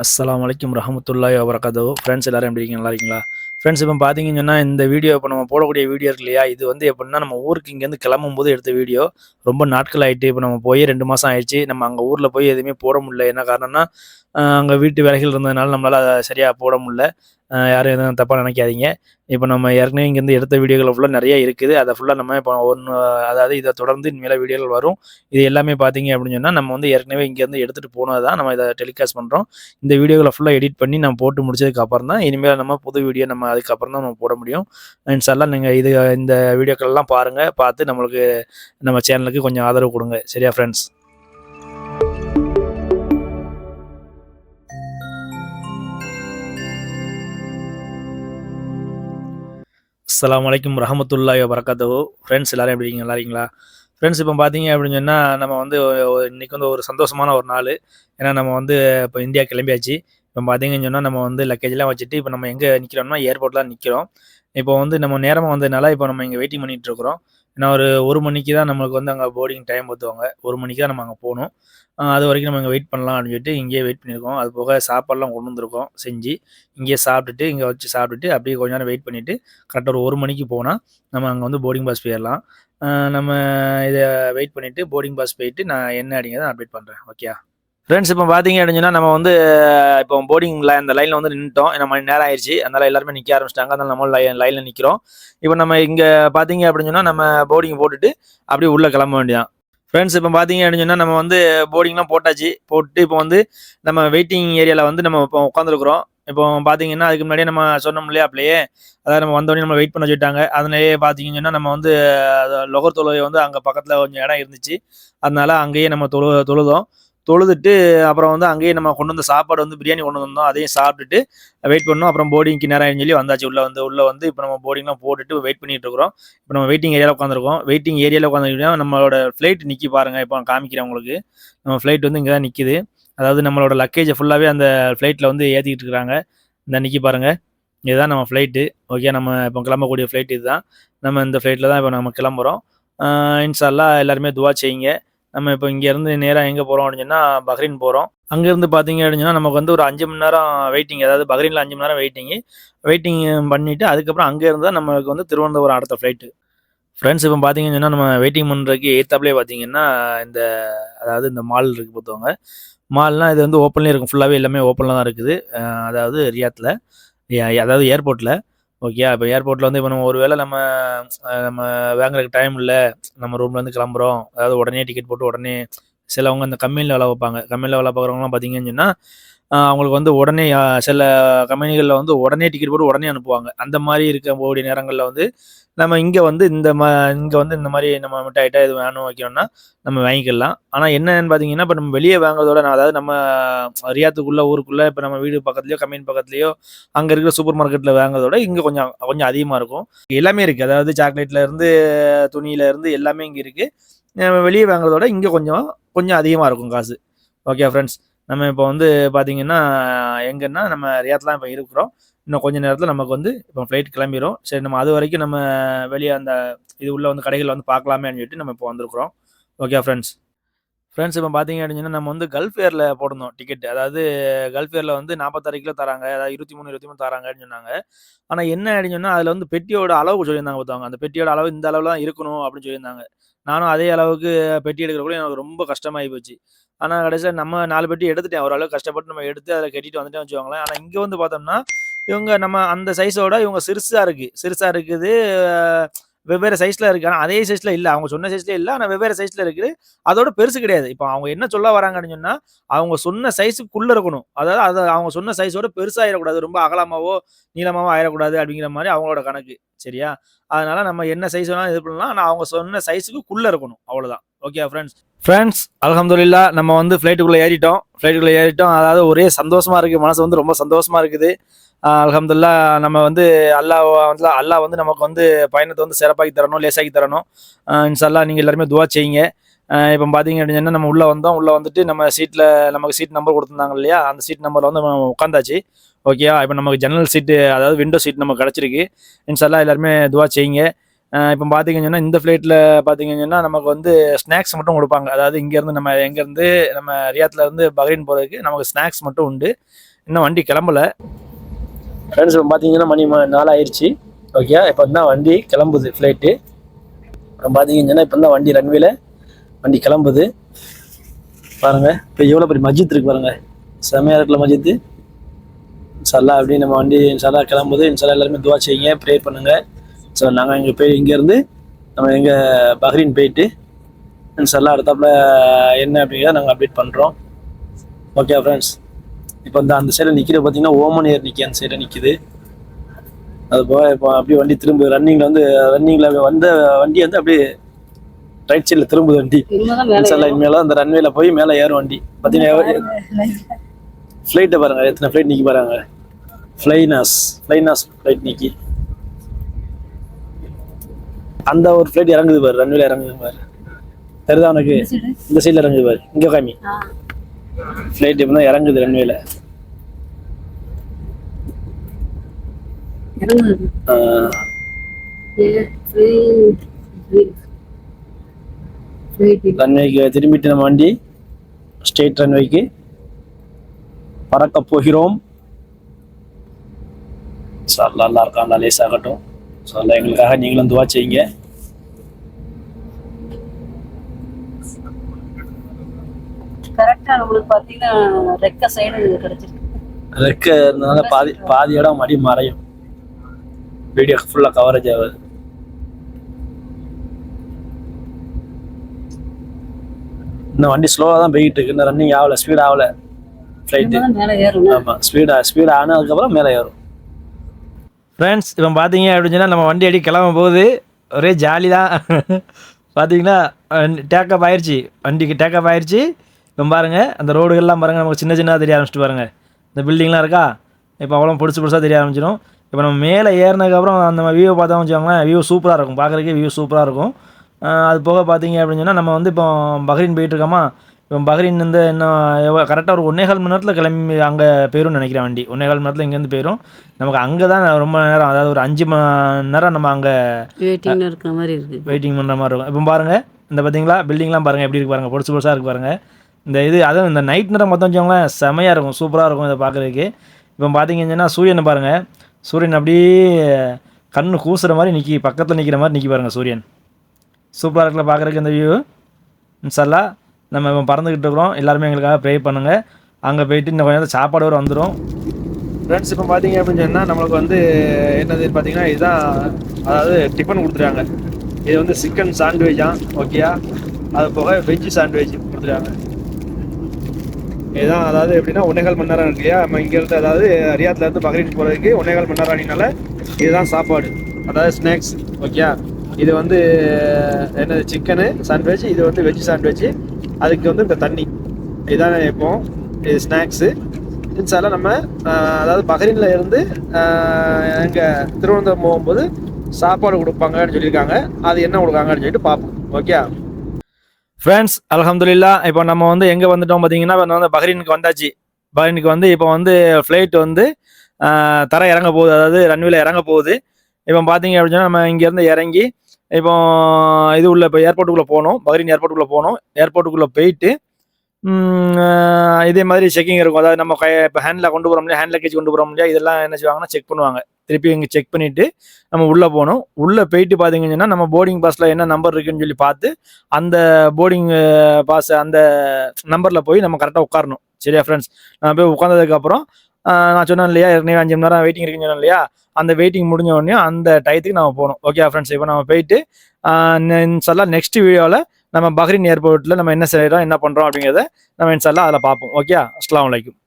அஸ்லாம் வலைக்கம் ரஹமத்துல்லாய் வபரகாத்தோ ஃப்ரெண்ட்ஸ் எல்லாரும் எப்படி இருக்கீங்க? நல்லா இருக்கீங்களா? ஃப்ரெண்ட்ஸ் இப்போ பார்த்தீங்கன்னு சொன்னால் இந்த வீடியோ இப்போ நம்ம போடக்கூடிய வீடியோ இருக்கு இல்லையா? இது வந்து எப்படின்னா நம்ம ஊருக்கு இங்கேருந்து கிளம்பும் போது எடுத்த வீடியோ ரொம்ப நாட்கள் ஆகிட்டு இப்போ நம்ம போய் ரெண்டு மாதம் ஆயிடுச்சு. நம்ம அங்கே ஊரில் போய் எதுவுமே போட முடியல. என்ன காரணம்னா அங்கே வீட்டு வேலைகள் இருந்ததுனால நம்மளால் சரியாக போட முடியல. யாரும் எதுவும் தப்பாக நினைக்காதீங்க. இப்போ நம்ம ஏற்கனவே இங்கேருந்து எடுத்த வீடியோகள் ஃபுல்லாக நிறைய இருக்குது. அதை ஃபுல்லாக நம்ம இப்போ ஒன்று அதாவது இதை தொடர்ந்து இனிமேல் வீடியோகள் வரும். இது எல்லாமே பார்த்தீங்க அப்படின்னு சொன்னால் நம்ம வந்து ஏற்கனவே இங்கேருந்து எடுத்துகிட்டு போனது தான். நம்ம இதை டெலிகாஸ்ட் பண்ணுறோம் இந்த வீடியோகளை ஃபுல்லாக எடிட் பண்ணி நம்ம போட்டு முடிச்சதுக்கு அப்புறம் தான் இனிமேல் நம்ம புது வீடியோ நம்ம அதுக்கப்புறம் தான் நம்ம போட முடியும். இன்ஷால்லாம் நீங்கள் இது இந்த வீடியோக்கள்லாம் பாருங்கள் பார்த்து நம்மளுக்கு நம்ம சேனலுக்கு கொஞ்சம் ஆதரவு கொடுங்க. சரியா ஃப்ரெண்ட்ஸ் அஸ்லாம் வலைக்கம் ரஹமத்துல்லா வரகாத்தோ ஃப்ரெண்ட்ஸ் எல்லாரும் எப்படி இருக்கீங்க? நல்லா இருக்கீங்களா? ஃப்ரெண்ட்ஸ் இப்போ பார்த்தீங்க அப்படின்னு சொன்னால் நம்ம வந்து இன்றைக்கி இன்னைக்கு வந்து ஒரு சந்தோஷமான ஒரு நாள். ஏன்னா நம்ம வந்து இப்போ இந்தியா கிளம்பியாச்சு. இப்போ பார்த்தீங்கன்னு சொன்னால் நம்ம வந்து லக்கேஜ்லாம் வச்சுட்டு இப்போ நம்ம எங்கே நிற்கிறோம்னா ஏர்போர்ட்டில் நிற்கிறோம் இப்போ வந்து நம்ம நேரமாக வந்ததுனால இப்போ நம்ம இங்கே வெயிட்டிங் பண்ணிகிட்டு இருக்கிறோம். ஏன்னா ஒரு ஒரு மணிக்கு தான் நம்மளுக்கு வந்து அங்கே போர்டிங் டைம் ஊற்றுவாங்க ஒரு மணிக்கு தான் நம்ம அங்கே போகணும். அது வரைக்கும் நம்ம இங்கே வெயிட் பண்ணலாம் அப்படின்னு சொல்லிட்டு இங்கேயே வெயிட் பண்ணியிருக்கோம். அது போக சாப்பாடுலாம் கொண்டு வந்திருக்கோம் செஞ்சு. இங்கேயே சாப்பிட்டுட்டு இங்கே வச்சு சாப்பிட்டுட்டு அப்படியே கொஞ்ச நேரம் வெயிட் பண்ணிவிட்டு கரெக்டாக ஒரு ஒரு மணிக்கு போனால் நம்ம அங்கே வந்து போர்டிங் பாஸ் போயிடலாம். நம்ம இதை வெயிட் பண்ணிவிட்டு போர்டிங் பாஸ் போயிட்டு நான் என்ன அப்படிங்கிறத அப்டேட் பண்ணுறேன் ஓகே ஃப்ரெண்ட்ஸ் இப்போ பார்த்தீங்க அப்படின்னா நம்ம வந்து இப்போ போர்டிங்கில் அந்த லைனில் வந்து நின்றுட்டோம் நம்ம நேரம் ஆயிடுச்சு அதனால் எல்லாருமே நிற்க ஆரம்பிச்சிட்டாங்க. அதனால் நம்ம லைனில் நிற்கிறோம் இப்போ நம்ம இங்கே பார்த்தீங்க அப்படின்னு சொன்னால் நம்ம போர்டிங் போட்டுட்டு அப்படியே உள்ளே கிளம்ப வேண்டியதான் ஃப்ரெண்ட்ஸ் இப்போ பார்த்தீங்க அப்படின்னு சொன்னால் நம்ம வந்து போர்டிங்லாம் போட்டாச்சு. போட்டு இப்போ வந்து நம்ம வெயிட்டிங் ஏரியாவில் வந்து நம்ம இப்போ உட்காந்துருக்குறோம் இப்போ பார்த்தீங்கன்னா அதுக்கு முன்னாடியே நம்ம சொன்னோம் இல்லையா அப்படியே? அதாவது நம்ம வந்தோடனே நம்ம வெயிட் பண்ண வச்சுட்டாங்க அதனாலேயே பார்த்தீங்கன்னா நம்ம வந்து லொகர் தொழுகை வந்து அங்கே பக்கத்தில் கொஞ்சம் இடம் இருந்துச்சு. அதனால அங்கேயே நம்ம தொழு தொழுதோம். தொழுதுட்டு அப்புறம் வந்து அங்கேயே நம்ம கொண்டு வந்த சாப்பாடு வந்து பிரியாணி கொண்டு வந்தோம். அதையும் சாப்பிட்டுட்டு வெயிட் பண்ணோம். அப்புறம் போர்டிங்க்கு நேரம் சொல்லி வந்தாச்சு. உள்ள வந்து உள்ள வந்து இப்போ நம்ம போர்டிங்லாம் போட்டுட்டு வெயிட் பண்ணிட்டு இருக்கிறோம். இப்போ நம்ம வெயிட்டிங் ஏரியாவில் உட்காந்துருக்கோம் வெயிட்டிங் ஏரியாவில் உட்காந்துருக்கோம் நம்மளோட ஃப்ளைட் நிற்கி பாருங்க. இப்போ நான் காமிக்கிறேன் உங்களுக்கு. நம்ம ஃப்ளைட் வந்து இங்கே தான் நிற்கிது அதாவது நம்மளோட லக்கேஜை ஃபுல்லாகவே அந்த ஃப்ளைட்டில் வந்து ஏற்றிக்கிட்டு இருக்கிறாங்க இந்த நிற்கி பாருங்கள் இதுதான் நம்ம ஃப்ளைட்டு ஓகே நம்ம இப்போ கிளம்பக்கூடிய ஃப்ளைட் இதுதான். நம்ம இந்த ஃப்ளைட்டில் தான் இப்போ நம்ம கிளம்புறோம். இன்ஷால்லா எல்லாருமே துவா செய்யுங்க. நம்ம இப்போ இங்கேருந்து நேராக எங்கே போகிறோம் அப்படின்னு சொன்னால் பஹ்ரைன் போகிறோம் அங்கேருந்து பார்த்தீங்க அப்படின்னா நமக்கு வந்து ஒரு அஞ்சு மணி நேரம் வெயிட்டிங் அதாவது பஹ்ரைனில் அஞ்சு மணி நேரம் வெயிட்டிங்கு வெயிட்டிங் பண்ணிவிட்டு அதுக்கப்புறம் அங்கேருந்து தான் நமக்கு வந்து திருவனந்தபுரம் அடுத்த ஃப்ளைட்டு ஃப்ரெண்ட்ஸ் இப்போ பார்த்தீங்கன்னு சொன்னால் நம்ம வெயிட்டிங் பண்ணுறதுக்கு ஏத்தாப்லேயே பார்த்தீங்கன்னா இந்த அதாவது இந்த மால் இருக்குது பொறுத்தவங்க மால்னால் இது வந்து ஓப்பன்லேயே இருக்கும். ஃபுல்லாகவே எல்லாமே ஓப்பனில் தான் இருக்குது. அதாவது ரியாத்தில் அதாவது ஏர்போர்ட்டில் ஓகே இப்போ ஏர்போர்ட்டில் வந்து இப்போ நம்ம ஒரு வேளை நம்ம நம்ம வாங்குறதுக்கு டைம் இல்லை நம்ம ரூம்லேருந்து கிளம்புறோம். அதாவது உடனே டிக்கெட் போட்டு உடனே சிலவங்க அந்த கம்பெனியில் வேலை வைப்பாங்க கம்பெனியில் வேலை பார்க்குறவங்களாம் பார்த்தீங்கன்னு சொன்னால் அவங்களுக்கு வந்து உடனே சில கம்பெனிகளில் வந்து உடனே டிக்கெட் போட்டு உடனே அனுப்புவாங்க. அந்த மாதிரி இருக்க போடிய நேரங்களில் வந்து நம்ம இங்கே வந்து இந்த மா இங்கே வந்து இந்த மாதிரி நம்ம மிட்டாயிட்டா இது வேணும் வைக்கணும்னா நம்ம வாங்கிக்கலாம். ஆனால் என்னன்னு பார்த்தீங்கன்னா இப்போ நம்ம வெளியே வாங்குறதோட நான் அதாவது நம்ம ரியாத்துக்குள்ளே ஊருக்குள்ளே இப்போ நம்ம வீடு பக்கத்துலையோ கம்பெனி பக்கத்துலையோ அங்கே இருக்கிற சூப்பர் மார்க்கெட்டில் வாங்குறதோட இங்கே கொஞ்சம் கொஞ்சம் அதிகமாக இருக்கும். எல்லாமே இருக்குது அதாவது சாக்லேட்லேருந்து துணியிலேருந்து எல்லாமே இங்கே இருக்குது நம்ம வெளியே வாங்குறதோட இங்கே கொஞ்சம் கொஞ்சம் அதிகமாக இருக்கும் காசு. ஓகே ஃப்ரெண்ட்ஸ் நம்ம இப்போ வந்து பார்த்தீங்கன்னா எங்கன்னா நம்ம ரியாத்லாம் இப்போ இருக்கிறோம். இன்னும் கொஞ்ச நேரத்தில் நமக்கு வந்து இப்போ ஃப்ளைட் கிளம்பிடும் சரி நம்ம அது வரைக்கும் நம்ம வெளியே அந்த இது உள்ள வந்து கடைகளில் வந்து பார்க்கலாமேன்னு சொல்லிட்டு நம்ம இப்போ வந்திருக்கிறோம். ஓகே ஃப்ரெண்ட்ஸ் ஃப்ரெண்ட்ஸ் இப்போ பார்த்தீங்க அப்படின்னா நம்ம வந்து கல்ஃப் ஏரில் போடணும் டிக்கெட் அதாவது கல்ஃப் ஏரில் வந்து நாற்பத்தாறு கிலோ தராங்க அதாவது இருபத்தி மூணு இருபத்தி மூணு தராங்கன்னு சொன்னாங்க. ஆனால் என்ன அப்படின்னு சொன்னால் அதில் வந்து பெட்டியோட அளவு சொல்லியிருந்தாங்க பார்த்தாங்க அந்த பெட்டியோட அளவு இந்த அளவு தான் இருக்கணும் அப்படின்னு சொல்லியிருந்தாங்க. நானும் அதே அளவுக்கு பெட்டி எடுக்கிறக்குள்ள எனக்கு ரொம்ப கஷ்டமாகி போச்சு. ஆனால் கடைசியில் நம்ம நாலு பெட்டி எடுத்துட்டேன். ஓரளவு கஷ்டப்பட்டு நம்ம எடுத்து அதில் கட்டிட்டு வந்துட்டேன் வச்சுக்கோங்களேன். ஆனால் இங்கே வந்து பார்த்தோம்னா இவங்க நம்ம அந்த சைஸோட இவங்க சிறுசாக இருக்குது சிறுசாக இருக்குது வெவ்வேறு சைஸில் இருக்குது ஆனால் அதே சைஸில் இல்லை. அவங்க சொன்ன சைஸ்லேயே இல்லை. ஆனால் வெவ்வேறு சைஸில் இருக்குது. அதோட பெருசு கிடையாது. இப்போ அவங்க என்ன சொல்ல வராங்கன்னு சொன்னால் அவங்க சொன்ன சைஸுக்குள்ளே இருக்கணும். அதாவது அது அவங்க சொன்ன சைஸோட பெருசாக ஆயிடக்கூடாது. ரொம்ப அகலமாவோ நீளமாவோ ஆயிடக்கூடாது அப்படிங்கிற மாதிரி அவங்களோட கணக்கு. சரியா? அதனால நம்ம என்ன சைஸ் வேணாலும் இது பண்ணலாம். ஆனால் அவங்க சொன்ன சைஸுக்குள்ளே இருக்கணும். அவ்வளோதான் ஓகே ஃப்ரெண்ட்ஸ் ஃப்ரெண்ட்ஸ் அலமதுல்லா நம்ம வந்து ஃப்ளைட்டுக்குள்ளே ஏறிட்டோம். ஃப்ளைட்டுக்குள்ளே ஏறிட்டோம். அதாவது ஒரே சந்தோஷமாக இருக்குது மனசு வந்து ரொம்ப சந்தோஷமாக இருக்குது. அலமதுல்லா நம்ம வந்து அல்லாஹ் வந்து அல்லாஹ் வந்து நமக்கு வந்து பயணத்தை வந்து சிறப்பாக்கி தரணும் லேசாக்கி தரணும். ஆஹ் இன்ஷால்லா நீங்கள் எல்லாருமே துவா செய்யுங்க. இப்போ பார்த்தீங்க அப்படின்னா நம்ம உள்ளே வந்தோம். உள்ளே வந்துட்டு நம்ம சீட்டில் நமக்கு சீட் நம்பர் கொடுத்துருந்தாங்க இல்லையா? அந்த சீட் நம்பரில் வந்து நம்ம உட்காந்தாச்சு. ஓகேயா இப்போ நமக்கு ஜன்னல் சீட்டு அதாவது விண்டோ சீட் நமக்கு கிடச்சிருக்கு. இன்ஷால்லா எல்லாருமே துவா செய்யுங்க. இப்போ பார்த்தீங்கன்னா இந்த ஃப்ளைட்டில் பார்த்தீங்கன்னா நமக்கு வந்து ஸ்நாக்ஸ் மட்டும் கொடுப்பாங்க. அதாவது இங்கேருந்து நம்ம எங்கேருந்து நம்ம ரியாத்ல இருந்து பஹ்ரைன் போகிறதுக்கு நமக்கு ஸ்நாக்ஸ் மட்டும் உண்டு. இன்னும் வண்டி கிளம்பல. ஃப்ரெண்ட்ஸ் இப்போ பார்த்தீங்கன்னா மணி நாலாயிருச்சு. ஓகே இப்போ தான் வண்டி கிளம்புது ஃப்ளைட்டு அப்புறம் பார்த்தீங்கன்னா இப்போ தான் வண்டி ரன்வேல வண்டி கிளம்புது. பாருங்கள் இப்போ எவ்வளோ பெரிய மஸ்ஜித் இருக்கு பாருங்கள் செமையாக இருக்கல மஜித்து இன்ஷால்லா அப்படி நம்ம வண்டி இன்ஷால்லா கிளம்புது. இன்ஷால்லா எல்லாருமே துவா செய்யுங்க ப்ரேயர் பண்ணுங்கள் ஸோ நாங்கள் இங்கே போய் இங்கேருந்து நம்ம எங்கே பஹ்ரீன் போயிட்டு இன்ஷால்லா அடுத்தாப்புல என்ன அப்படிங்கிறத நாங்கள் அப்டேட் பண்ணுறோம் ஓகே ஃப்ரெண்ட்ஸ் இப்போ இந்த அந்த சைடில் நிற்கிற பார்த்தீங்கன்னா ஓமன் ஏர் நிற்கி அந்த சைடில் நிற்கிது அது போக இப்போ அப்படியே வண்டி திரும்ப ரன்னிங்கில் வந்து ரன்னிங்கில் வந்த வண்டி வந்து அப்படியே ரைட் சைடில் திரும்புது வண்டி. இனிமேதான் மேலே இன்ஷால்லா இனிமேல் அந்த ரன்வேல போய் மேலே ஏறும் வண்டி. பார்த்தீங்கன்னா ஃப்ளைட்டை பாருங்க. எத்தனை ஃப்ளைட் நிற்கி பாருங்க. ஃப்ளைனாஸ் ஃப்ளைனாஸ் ஃப்ளைட் நிற்கி அந்த ஒரு ஃப்ளைட் இறங்குது பாரு. ரன்வேல இறங்குது பாரு. தெரியுதா உனக்கு? இந்த சைடில் இறங்குது பாரு. இங்கே காமி. ஃப்ளைட் இப்போ தான் இறங்குது. ரன்வேல. ரன்வேக்கு திரும்பிட்டு நம்ம வண்டி ஸ்டேட் ரன்வேக்கு பறக்க போகிறோம். ஸோ அல்லா அல்லா இருக்கா அல்லா லேஸ் ஆகட்டும் ஸோ அல்லா எங்களுக்காக நீங்களும் துவா செய்யுங்க. ஆ நம்மளுக்கு பாத்தீங்கன்னா ரெக்க சைடு கிடைச்சிருக்கு. ரெக்க இருந்தனால பாதி பாதி இடம் மடி மறையும். வீடியோ ஃபுல்லாக கவரேஜ் ஆகுது இந்த வண்டி ஸ்லோவாக தான் போய்கிட்டு இருக்கு. இந்த ரன்னிங் ஆகல ஸ்பீட் ஆகல. ஃப்ளைட்டு ஆமாம் ஸ்பீடா ஸ்பீட் ஆனதுக்கப்புறம் மேலே ஏறும். ஃப்ரெண்ட்ஸ் இப்போ பார்த்தீங்க அப்படின்னு சொன்னால் நம்ம வண்டி அடி கிளம்ப போகுது ஒரே ஜாலி தான். பார்த்தீங்கன்னா டேக்கப் ஆயிடுச்சு வண்டிக்கு டேக்கப் ஆயிடுச்சு இப்போ பாருங்கள் அந்த ரோடுகள்லாம் பாருங்கள் நமக்கு சின்ன சின்னதாக தெரிய ஆரம்பிச்சிட்டு பாருங்கள் இந்த பில்டிங்லாம் இருக்கா? இப்போ அவ்வளோ பொடிசு பொடிசாக தெரிய ஆரம்பிச்சிடும். இப்போ நம்ம மேலே ஏறினதுக்கப்புறம் அந்த வியூவை பார்த்தா வச்சுக்கோங்களேன் வியூ சூப்பராக இருக்கும். பார்க்குறதுக்கே வியூ சூப்பராக இருக்கும். அது போக பார்த்தீங்க அப்படின்னு சொன்னால் நம்ம வந்து இப்போ பஹ்ரைன் போயிட்டு இருக்கோமா? இப்போ பஹ்ரைன் வந்து இன்னும் கரெக்டாக ஒரு ஒன்னே கால் மணி நேரத்தில் கிளம்பி அங்கே போயிடும்னு நினைக்கிறேன் வண்டி. ஒன்னே கால் மணி நேரத்தில் இங்கேருந்து போயிடும் நமக்கு அங்கே தான் ரொம்ப நேரம் அதாவது ஒரு அஞ்சு மணி நேரம் நம்ம அங்கே வெயிட்டிங்ல இருக்கிற மாதிரி இருக்கு. வெயிட்டிங் பண்ணுற மாதிரி இருக்கும். இப்போ பாருங்கள் இந்த பார்த்தீங்களா? பில்டிங்லாம் பாருங்கள் எப்படி இருக்கு பாருங்கள் பொடிசு பொடிசாக இருக்கு பாருங்கள் இந்த இது அதுவும் இந்த நைட் நேரம் மொத்தம் வச்சவங்களேன் செமையாக இருக்கும் சூப்பராக இருக்கும் இதை பார்க்குறதுக்கு. இப்போ பார்த்தீங்கன்னா சூரியனை பாருங்கள் சூரியன் அப்படியே கண்ணு கூசுகிற மாதிரி நிற்கி பக்கத்தில் நிற்கிற மாதிரி நிற்கி பாருங்கள் சூரியன். சூப்பராக இருக்கல பார்க்குறதுக்கு இந்த வியூ இன்ஷால்லா நம்ம இப்போ பறந்துக்கிட்டு இருக்கிறோம். எல்லாருமே எங்களுக்காக ப்ரே பண்ணுங்கள் அங்கே போயிட்டு இன்னும் கொஞ்சம் சாப்பாடு வர வந்துடும் ஃப்ரெண்ட்ஸ் இப்போ பார்த்தீங்க அப்படின்னு சொன்னால் நம்மளுக்கு வந்து என்னது பார்த்தீங்கன்னா இதுதான் அதாவது டிஃபன் கொடுத்துருக்காங்க. இது வந்து சிக்கன் சாண்ட்விச்சா ஓகேயா அது போக வெஜ் சாண்ட்விச் கொடுத்துருக்காங்க. இதுதான் அதாவது எப்படின்னா ஒன்னேகால் மணி நேரம் இல்லையா? நம்ம இங்கேருந்து அதாவது அரியாத்துலேருந்து இருந்து போகிறதுக்கு ஒன்னேகால் மணி நேரம் ஆனினால இதுதான் சாப்பாடு. அதாவது ஸ்நாக்ஸ் ஓகே இது வந்து என்னது சிக்கனு சாண்ட்விச் இது வந்து வெஜ் சாண்ட்விச் அதுக்கு வந்து இந்த தண்ணி. இதுதான் இப்போ இது ஸ்நாக்ஸு இன்சால நம்ம அதாவது பஹ்ரைன்ல இருந்து எங்கள் திருவனந்தபுரம் போகும்போது சாப்பாடு கொடுப்பாங்கன்னு சொல்லியிருக்காங்க. அது என்ன கொடுக்காங்கன்னு சொல்லிட்டு பார்ப்போம். ஓகே ஃப்ரெண்ட்ஸ் அலமதுல்லா இப்போ நம்ம வந்து எங்கே வந்துட்டோம் பார்த்தீங்கன்னா வந்து பஹ்ரீனுக்கு வந்தாச்சு. பஹ்ரீனுக்கு வந்து இப்போ வந்து ஃப்ளைட் வந்து தர இறங்க போகுது. அதாவது ரன்வேல இறங்க போகுது. இப்போ பார்த்தீங்க அப்படின்னா நம்ம இங்கேருந்து இறங்கி இப்போ இது உள்ள இப்போ ஏர்போர்ட்டுக்குள்ளே போகணும் பஹ்ரீன் ஏர்போர்ட்டுக்குள்ளே போகணும் ஏர்போர்ட்டுக்குள்ளே போயிட்டு இதே மாதிரி செக்கிங் இருக்கும். அதாவது நம்ம கை இப்போ ஹேண்டில் கொண்டு போகிற முடியாது ஹேண்ட் லக்கேஜ் கொண்டு போகிற முடியாது இதெல்லாம் என்ன செய்வாங்கன்னா செக் பண்ணுவாங்க. திருப்பி இங்கே செக் பண்ணிவிட்டு நம்ம உள்ளே போகணும். உள்ளே போயிட்டு பார்த்தீங்கன்னா நம்ம போர்டிங் பாஸில் என்ன நம்பர் இருக்குன்னு சொல்லி பார்த்து அந்த போர்டிங் பாஸ் அந்த நம்பரில் போய் நம்ம கரெக்டாக உட்காரணும். சரியா ஃப்ரெண்ட்ஸ் நான் போய் உட்காந்ததுக்கப்புறம் நான் சொன்னேன் இல்லையா? ஏற்கனவே அஞ்சு மணி நேரம் வெயிட்டிங் இருக்குன்னு சொன்னேன் இல்லையா? அந்த வெயிட்டிங் முடிஞ்ச உடனே அந்த டயத்துக்கு நம்ம போகணும். ஓகே ஃப்ரெண்ட்ஸ் இப்போ நம்ம போயிட்டு இன்ஷால்லா நெக்ஸ்ட் வீடியோவில் நம்ம பஹ்ரைன் ஏர்போர்ட்டில் நம்ம என்ன செய்கிறோம் என்ன பண்ணுறோம் அப்படிங்கிறத நம்ம இன்ஷால்லா அதில் பார்ப்போம். ஓகே அஸ்லாம் வலைக்கும்